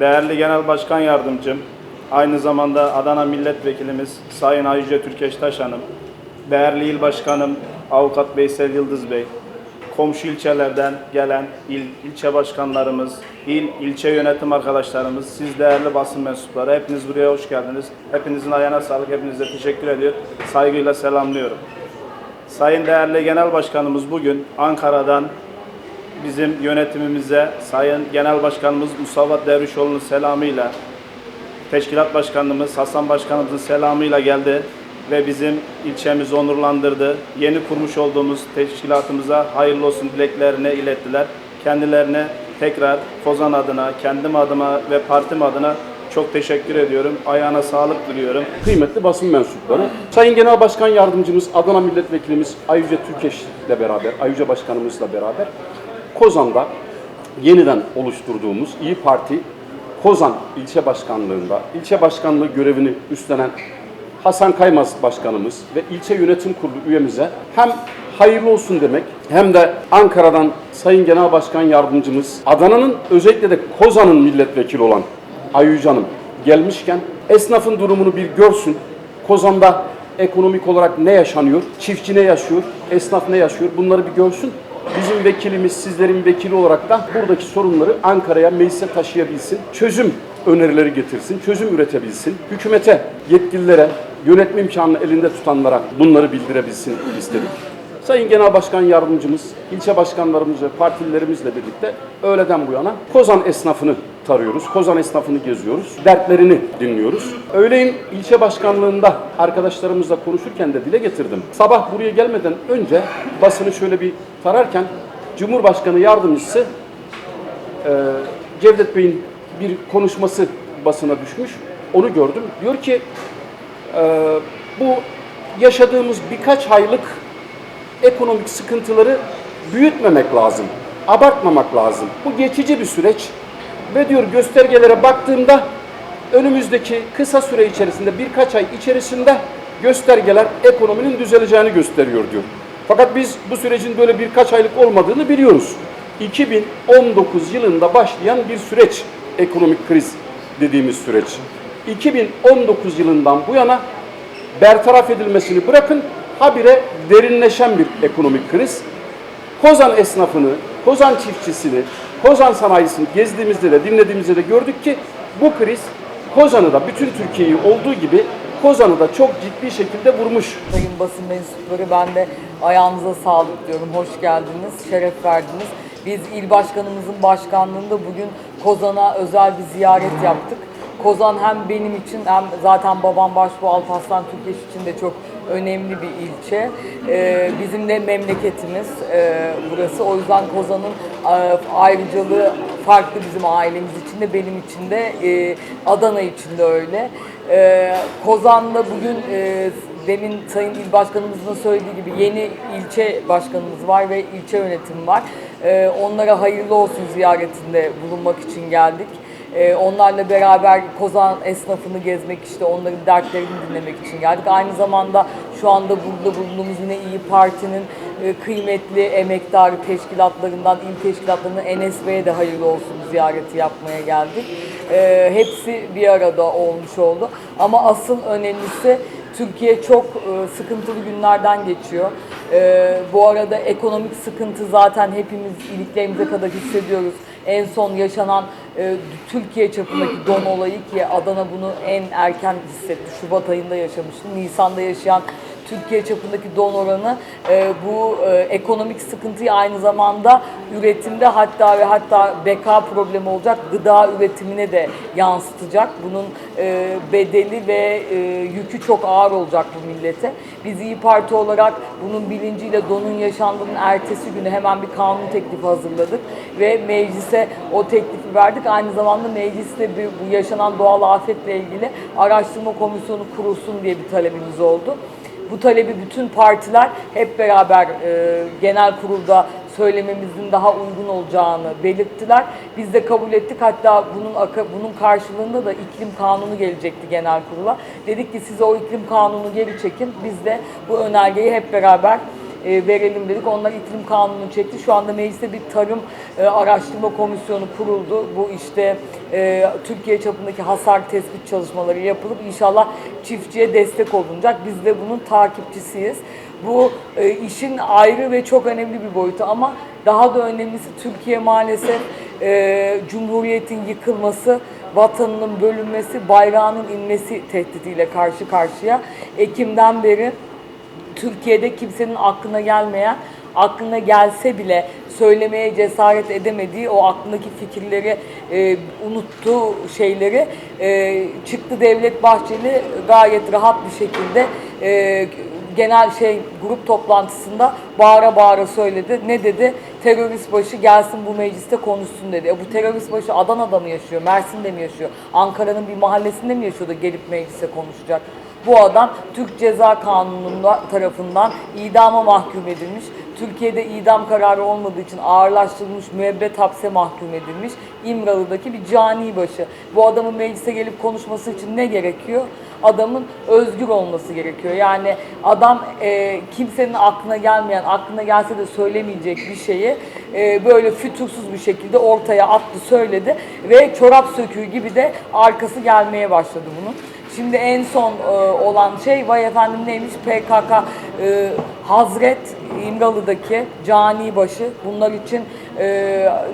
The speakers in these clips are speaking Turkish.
değerli Genel Başkan Yardımcım, aynı zamanda Adana Milletvekilimiz Sayın Ayüce Türkeş Taşanım, değerli İl Başkanım Avukat Veysel Yıldız Bey, komşu ilçelerden gelen il, ilçe başkanlarımız, il, ilçe yönetim arkadaşlarımız, siz değerli basın mensupları, hepiniz buraya hoş geldiniz. Hepinizin ayağına sağlık, hepinize teşekkür ediyor. Saygıyla selamlıyorum. Sayın değerli Genel Başkanımız bugün Ankara'dan bizim yönetimimize Sayın Genel Başkanımız Mustafa Dervişoğlu'nun selamıyla, Teşkilat Başkanımız Hasan Başkanımızın selamıyla geldi ve bizim ilçemizi onurlandırdı. Yeni kurmuş olduğumuz teşkilatımıza hayırlı olsun dileklerini ilettiler. Kendilerine tekrar Kozan adına, kendim adıma ve partim adına çok teşekkür ediyorum. Ayağına sağlık diliyorum. kıymetli basın mensupları. Sayın Genel Başkan Yardımcımız Adana Milletvekilimiz Ayüce Türkeş ile beraber, Ayüce Başkanımızla beraber Kozan'da yeniden oluşturduğumuz İyi Parti Kozan ilçe başkanlığında ilçe başkanlığı görevini üstlenen Hasan Kaymaz Başkanımız ve ilçe yönetim kurulu üyemize hem hayırlı olsun demek hem de Ankara'dan Sayın Genel Başkan Yardımcımız Adana'nın özellikle de Kozan'ın milletvekili olan Ayyüc gelmişken esnafın durumunu bir görsün. Kozan'da ekonomik olarak ne yaşanıyor, çiftçi ne yaşıyor, esnaf ne yaşıyor bunları bir görsün. Bizim vekilimiz, sizlerin vekili olarak da buradaki sorunları Ankara'ya, meclise taşıyabilsin. Çözüm önerileri getirsin, çözüm üretebilsin. Hükümete, yetkililere, yönetme imkanını elinde tutanlara bunları bildirebilsin istedik. Sayın Genel Başkan Yardımcımız, ilçe başkanlarımız ve partililerimizle birlikte öğleden bu yana Kozan esnafını tarıyoruz. Kozan esnafını geziyoruz. Dertlerini dinliyoruz. Öğleyin ilçe başkanlığında arkadaşlarımızla konuşurken de dile getirdim. Sabah buraya gelmeden önce basını şöyle bir tararken Cumhurbaşkanı Yardımcısı e, Cevdet Bey'in bir konuşması basına düşmüş. Onu gördüm. Diyor ki e, bu yaşadığımız birkaç aylık ekonomik sıkıntıları büyütmemek lazım. Abartmamak lazım. Bu geçici bir süreç. Ve diyor göstergelere baktığımda önümüzdeki kısa süre içerisinde birkaç ay içerisinde göstergeler ekonominin düzeleceğini gösteriyor diyor. Fakat biz bu sürecin böyle birkaç aylık olmadığını biliyoruz. 2019 yılında başlayan bir süreç ekonomik kriz dediğimiz süreç. 2019 yılından bu yana bertaraf edilmesini bırakın habire derinleşen bir ekonomik kriz. Kozan esnafını, Kozan çiftçisini, Kozan sanayisini gezdiğimizde de dinlediğimizde de gördük ki bu kriz Kozan'ı da bütün Türkiye'yi olduğu gibi Kozan'ı da çok ciddi şekilde vurmuş. Sayın basın mensupları ben de ayağınıza sağlık diyorum. Hoş geldiniz, şeref verdiniz. Biz il başkanımızın başkanlığında bugün Kozan'a özel bir ziyaret yaptık. Kozan hem benim için hem zaten babam başbuğ Alparslan Türkeş için de çok önemli bir ilçe. Ee, bizim de memleketimiz e, burası. O yüzden Kozan'ın e, ayrıcalığı farklı bizim ailemiz için de benim için de e, Adana için de öyle. E, Kozan'da bugün e, demin Sayın İl Başkanımızın söylediği gibi yeni ilçe başkanımız var ve ilçe yönetimi var. Onlara hayırlı olsun ziyaretinde bulunmak için geldik. Ee, onlarla beraber Kozan esnafını gezmek işte onların dertlerini dinlemek için geldik. Aynı zamanda şu anda burada bulunduğumuz yine İyi Parti'nin e, kıymetli emektarı teşkilatlarından, il teşkilatlarından Enes Bey'e de hayırlı olsun ziyareti yapmaya geldik. Ee, hepsi bir arada olmuş oldu. Ama asıl önemlisi Türkiye çok e, sıkıntılı günlerden geçiyor. E, bu arada ekonomik sıkıntı zaten hepimiz iliklerimize kadar hissediyoruz. En son yaşanan e, Türkiye çapındaki don olayı ki Adana bunu en erken hissetti. Şubat ayında yaşamıştı. Nisan'da yaşayan Türkiye çapındaki don oranı e, bu e, ekonomik sıkıntıyı aynı zamanda üretimde hatta ve hatta beka problemi olacak gıda üretimine de yansıtacak. Bunun e, bedeli ve e, yükü çok ağır olacak bu millete. Biz İyi Parti olarak bunun bilinciyle donun yaşandığının ertesi günü hemen bir kanun teklifi hazırladık ve meclise o teklifi verdik. Aynı zamanda mecliste bir, bu yaşanan doğal afetle ilgili araştırma komisyonu kurulsun diye bir talebimiz oldu. Bu talebi bütün partiler hep beraber e, genel kurulda söylememizin daha uygun olacağını belirttiler. Biz de kabul ettik. Hatta bunun bunun karşılığında da iklim kanunu gelecekti genel kurula. Dedik ki size o iklim kanunu geri çekin. Biz de bu önergeyi hep beraber e, verelim dedik. Onlar iklim kanunu çekti. Şu anda mecliste bir tarım e, araştırma komisyonu kuruldu. Bu işte e, Türkiye çapındaki hasar tespit çalışmaları yapılıp inşallah çiftçiye destek olunacak. Biz de bunun takipçisiyiz. Bu işin ayrı ve çok önemli bir boyutu ama daha da önemlisi Türkiye maalesef Cumhuriyet'in yıkılması, vatanının bölünmesi, bayrağının inmesi tehdidiyle karşı karşıya. Ekim'den beri Türkiye'de kimsenin aklına gelmeyen, aklına gelse bile söylemeye cesaret edemediği o aklındaki fikirleri e, unuttuğu şeyleri e, çıktı Devlet Bahçeli gayet rahat bir şekilde e, genel şey grup toplantısında bağıra bağıra söyledi. Ne dedi? Terörist başı gelsin bu mecliste konuşsun dedi. E bu terörist başı Adana'da mı yaşıyor? Mersin'de mi yaşıyor? Ankara'nın bir mahallesinde mi yaşıyor da gelip meclise konuşacak? Bu adam Türk Ceza Kanunu'nda tarafından idama mahkum edilmiş. Türkiye'de idam kararı olmadığı için ağırlaştırılmış müebbet hapse mahkum edilmiş. İmralı'daki bir cani başı. Bu adamın meclise gelip konuşması için ne gerekiyor? Adamın özgür olması gerekiyor. Yani adam e, kimsenin aklına gelmeyen, aklına gelse de söylemeyecek bir şeyi e, böyle fütursuz bir şekilde ortaya attı, söyledi ve çorap söküğü gibi de arkası gelmeye başladı bunun. Şimdi en son e, olan şey vay efendim neymiş PKK e, Hazret İmralı'daki cani başı bunlar için e,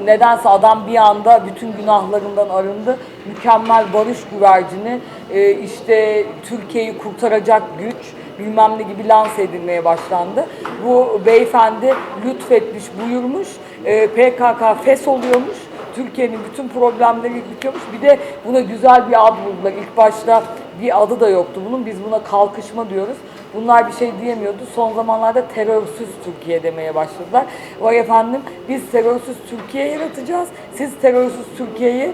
nedense adam bir anda bütün günahlarından arındı. Mükemmel barış güvercini e, işte Türkiye'yi kurtaracak güç bilmem ne gibi lanse edilmeye başlandı. Bu beyefendi lütfetmiş buyurmuş e, PKK fes oluyormuş. Türkiye'nin bütün problemleri bitiyormuş. Bir de buna güzel bir ad buldular. İlk başta bir adı da yoktu bunun. Biz buna kalkışma diyoruz. Bunlar bir şey diyemiyordu. Son zamanlarda terörsüz Türkiye demeye başladılar. Vay efendim biz terörsüz Türkiye yaratacağız. Siz terörsüz Türkiye'yi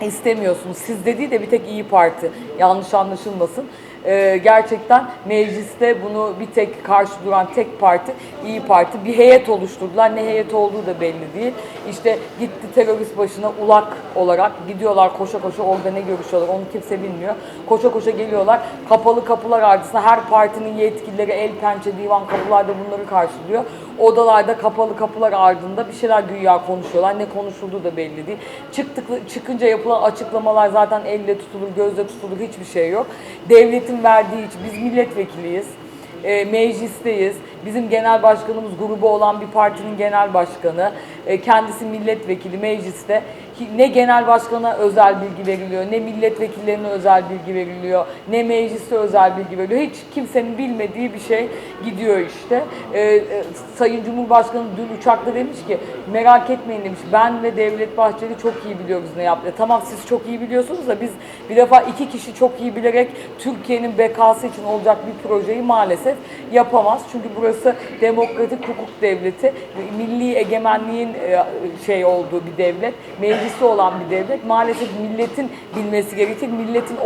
istemiyorsunuz. Siz dediği de bir tek İyi Parti. Yanlış anlaşılmasın. Ee, gerçekten mecliste bunu bir tek karşı duran tek parti İyi Parti. Bir heyet oluşturdular. Ne heyet olduğu da belli değil. İşte gitti terörist başına ulak olarak gidiyorlar koşa koşa orada ne görüşüyorlar onu kimse bilmiyor. Koşa koşa geliyorlar. Kapalı kapılar ardısında her partinin yetkilileri el pençe divan kapılarda bunları karşılıyor. Odalarda kapalı kapılar ardında bir şeyler güya konuşuyorlar. Ne konuşulduğu da belli değil. Çıktık, çıkınca yapılan açıklamalar zaten elle tutulur, gözle tutulur hiçbir şey yok. Devletin verdiği için biz milletvekiliyiz e, meclisteyiz. Bizim genel başkanımız grubu olan bir partinin genel başkanı. E, kendisi milletvekili mecliste. Ne genel başkana özel bilgi veriliyor, ne milletvekillerine özel bilgi veriliyor, ne mecliste özel bilgi veriliyor. Hiç kimsenin bilmediği bir şey gidiyor işte. E, e, Sayın Cumhurbaşkanı dün uçakta demiş ki merak etmeyin demiş. Ben ve Devlet Bahçeli çok iyi biliyoruz ne yaptı. Tamam siz çok iyi biliyorsunuz da biz bir defa iki kişi çok iyi bilerek Türkiye'nin bekası için olacak bir projeyi maalesef yapamaz. Çünkü burası demokratik hukuk devleti, milli egemenliğin e, şey olduğu bir devlet, meclisi olan bir devlet. Maalesef milletin bilmesi gerekir, milletin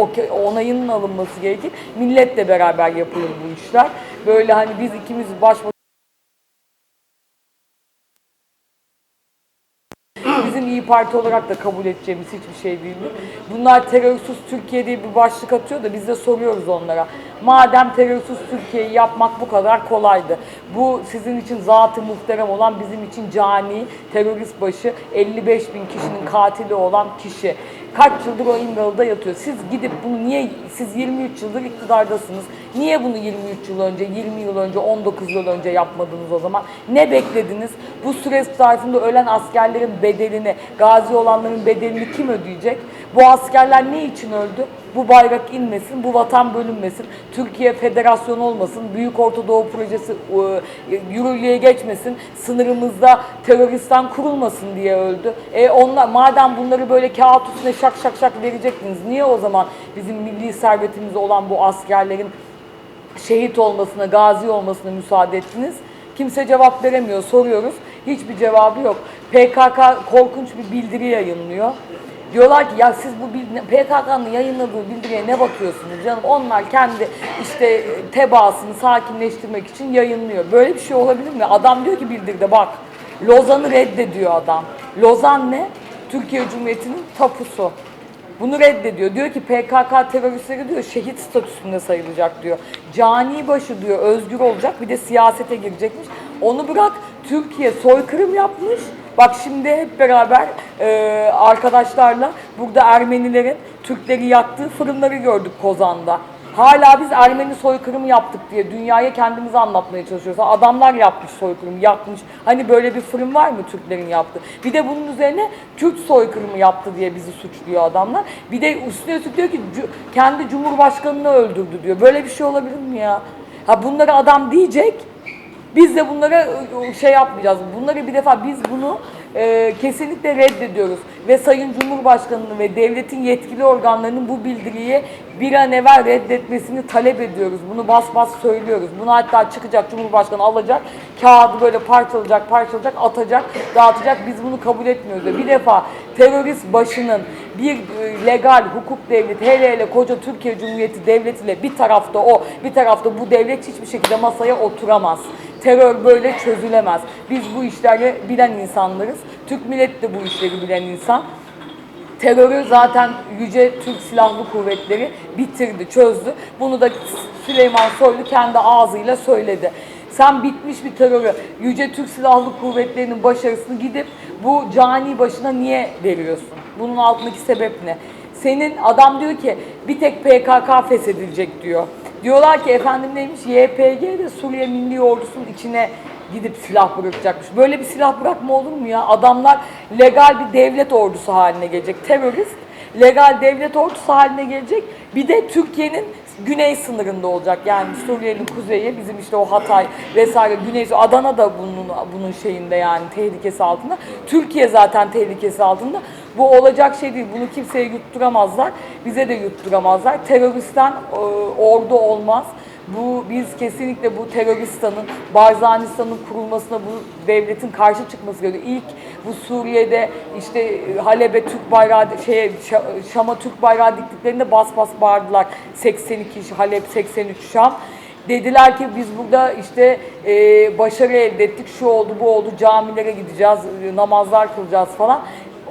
onayının alınması gerekir. Milletle beraber yapılır bu işler. Böyle hani biz ikimiz baş başa Bizim İyi Parti olarak da kabul edeceğimiz hiçbir şey değildir. Bunlar terörsüz Türkiye diye bir başlık atıyor da biz de soruyoruz onlara. Madem terörsüz Türkiye'yi yapmak bu kadar kolaydı. Bu sizin için zatı muhterem olan bizim için cani, terörist başı 55 bin kişinin katili olan kişi. Kaç yıldır o İmralı'da yatıyor. Siz gidip bunu niye, siz 23 yıldır iktidardasınız. Niye bunu 23 yıl önce, 20 yıl önce, 19 yıl önce yapmadınız o zaman? Ne beklediniz? Bu süre zarfında ölen askerlerin bedelini, gazi olanların bedelini kim ödeyecek? Bu askerler ne için öldü? Bu bayrak inmesin, bu vatan bölünmesin, Türkiye federasyon olmasın, Büyük Orta Doğu Projesi yürürlüğe geçmesin, sınırımızda teröristten kurulmasın diye öldü. E onlar, madem bunları böyle kağıt üstüne şak şak şak verecektiniz, niye o zaman bizim milli servetimiz olan bu askerlerin şehit olmasına, gazi olmasına müsaade ettiniz? Kimse cevap veremiyor, soruyoruz. Hiçbir cevabı yok. PKK korkunç bir bildiri yayınlıyor. Diyorlar ki ya siz bu PKK'nın yayınladığı bildiriye ne bakıyorsunuz canım? Onlar kendi işte tebaasını sakinleştirmek için yayınlıyor. Böyle bir şey olabilir mi? Adam diyor ki bildiride bak Lozan'ı reddediyor adam. Lozan ne? Türkiye Cumhuriyeti'nin tapusu. Bunu reddediyor. Diyor ki PKK teröristleri diyor şehit statüsünde sayılacak diyor. Cani başı diyor özgür olacak bir de siyasete girecekmiş. Onu bırak Türkiye soykırım yapmış. Bak şimdi hep beraber e, arkadaşlarla burada Ermenilerin Türkleri yaktığı fırınları gördük Kozan'da. Hala biz Ermeni soykırımı yaptık diye dünyaya kendimizi anlatmaya çalışıyoruz. Adamlar yapmış soykırım, yakmış. Hani böyle bir fırın var mı Türklerin yaptığı? Bir de bunun üzerine Türk soykırımı yaptı diye bizi suçluyor adamlar. Bir de üstüne üstlük diyor ki "Cu- kendi cumhurbaşkanını öldürdü diyor. Böyle bir şey olabilir mi ya? Ha bunları adam diyecek. Biz de bunlara e, şey yapmayacağız. Bunları bir defa biz bunu e, kesinlikle reddediyoruz. Ve Sayın Cumhurbaşkanı'nın ve devletin yetkili organlarının bu bildiriyi bir an evvel reddetmesini talep ediyoruz. Bunu bas bas söylüyoruz. Bunu hatta çıkacak Cumhurbaşkanı alacak, kağıdı böyle parçalayacak, parçalayacak, atacak, dağıtacak. Biz bunu kabul etmiyoruz. Bir defa terörist başının bir e, legal hukuk devleti, hele hele koca Türkiye Cumhuriyeti devletiyle bir tarafta o, bir tarafta bu devlet hiçbir şekilde masaya oturamaz. Terör böyle çözülemez. Biz bu işleri bilen insanlarız. Türk milleti de bu işleri bilen insan. Terörü zaten Yüce Türk Silahlı Kuvvetleri bitirdi, çözdü. Bunu da Süleyman Soylu kendi ağzıyla söyledi. Sen bitmiş bir terörü, Yüce Türk Silahlı Kuvvetleri'nin başarısını gidip bu cani başına niye veriyorsun? Bunun altındaki sebep ne? Senin adam diyor ki bir tek PKK feshedilecek diyor. Diyorlar ki efendim neymiş YPG de Suriye Milli Ordusu'nun içine gidip silah bırakacakmış. Böyle bir silah bırakma olur mu ya? Adamlar legal bir devlet ordusu haline gelecek. Terörist legal devlet ordusu haline gelecek. Bir de Türkiye'nin güney sınırında olacak. Yani Suriye'nin kuzeyi, bizim işte o Hatay vesaire güney Adana da bunun bunun şeyinde yani tehlikesi altında. Türkiye zaten tehlikesi altında. Bu olacak şey değil. Bunu kimseye yutturamazlar. Bize de yutturamazlar. Teröristten e, ordu olmaz. Bu biz kesinlikle bu teröristanın, Barzanistan'ın kurulmasına bu devletin karşı çıkması gerekiyor. İlk bu Suriye'de işte Halep'e Türk bayrağı şeye Şa- Şam'a Türk bayrağı diktiklerinde bas bas bağırdılar. 82 Halep 83 Şam. Dediler ki biz burada işte e, başarı elde ettik, şu oldu, bu oldu, camilere gideceğiz, namazlar kılacağız falan.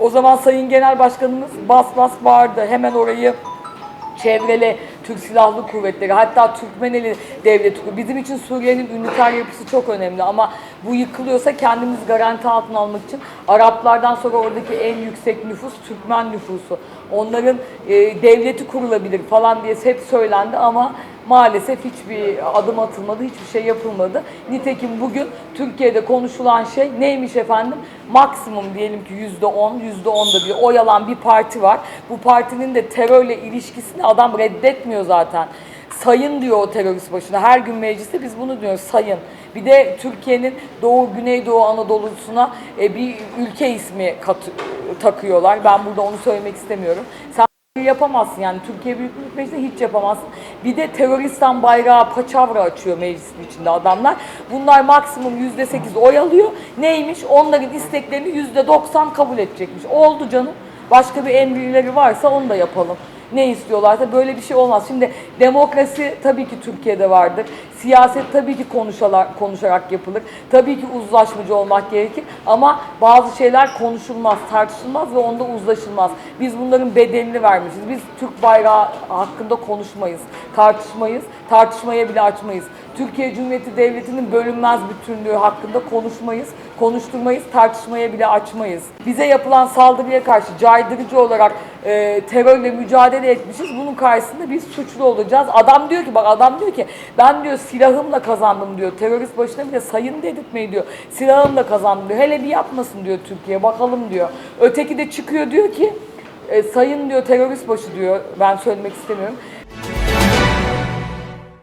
O zaman Sayın Genel Başkanımız bas bas bağırdı. Hemen orayı çevreli Türk Silahlı Kuvvetleri hatta Türkmeneli Devleti bizim için Suriye'nin üniter yapısı çok önemli ama bu yıkılıyorsa kendimiz garanti altına almak için Araplardan sonra oradaki en yüksek nüfus Türkmen nüfusu. Onların e, devleti kurulabilir falan diye hep söylendi ama maalesef hiçbir adım atılmadı, hiçbir şey yapılmadı. Nitekim bugün Türkiye'de konuşulan şey neymiş efendim? Maksimum diyelim ki yüzde on, yüzde onda bir oy alan bir parti var. Bu partinin de terörle ilişkisini adam reddetmiyor zaten. Sayın diyor o terörist başına. Her gün mecliste biz bunu diyoruz sayın. Bir de Türkiye'nin Doğu, Güneydoğu Anadolu'suna e, bir ülke ismi kat- takıyorlar. Ben burada onu söylemek istemiyorum. Sen yapamazsın yani Türkiye Büyük Millet Meclisi'nde hiç yapamazsın. Bir de teröristan bayrağı paçavra açıyor meclisin içinde adamlar. Bunlar maksimum yüzde sekiz oy alıyor. Neymiş? Onların isteklerini yüzde doksan kabul edecekmiş. Oldu canım. Başka bir emrileri varsa onu da yapalım. Ne istiyorlarsa böyle bir şey olmaz. Şimdi demokrasi tabii ki Türkiye'de vardır. Siyaset tabii ki konuşarak, konuşarak yapılır. Tabii ki uzlaşmacı olmak gerekir. Ama bazı şeyler konuşulmaz, tartışılmaz ve onda uzlaşılmaz. Biz bunların bedelini vermişiz. Biz Türk bayrağı hakkında konuşmayız, tartışmayız, tartışmaya bile açmayız. Türkiye Cumhuriyeti Devleti'nin bölünmez bütünlüğü hakkında konuşmayız, konuşturmayız, tartışmaya bile açmayız. Bize yapılan saldırıya karşı caydırıcı olarak e, terörle mücadele etmişiz. Bunun karşısında biz suçlu olacağız. Adam diyor ki bak adam diyor ki ben diyor silahımla kazandım diyor. Terörist başına bile sayın dedirtmeyi diyor. Silahımla kazandım diyor. Hele bir yapmasın diyor Türkiye bakalım diyor. Öteki de çıkıyor diyor ki e, sayın diyor terörist başı diyor ben söylemek istemiyorum.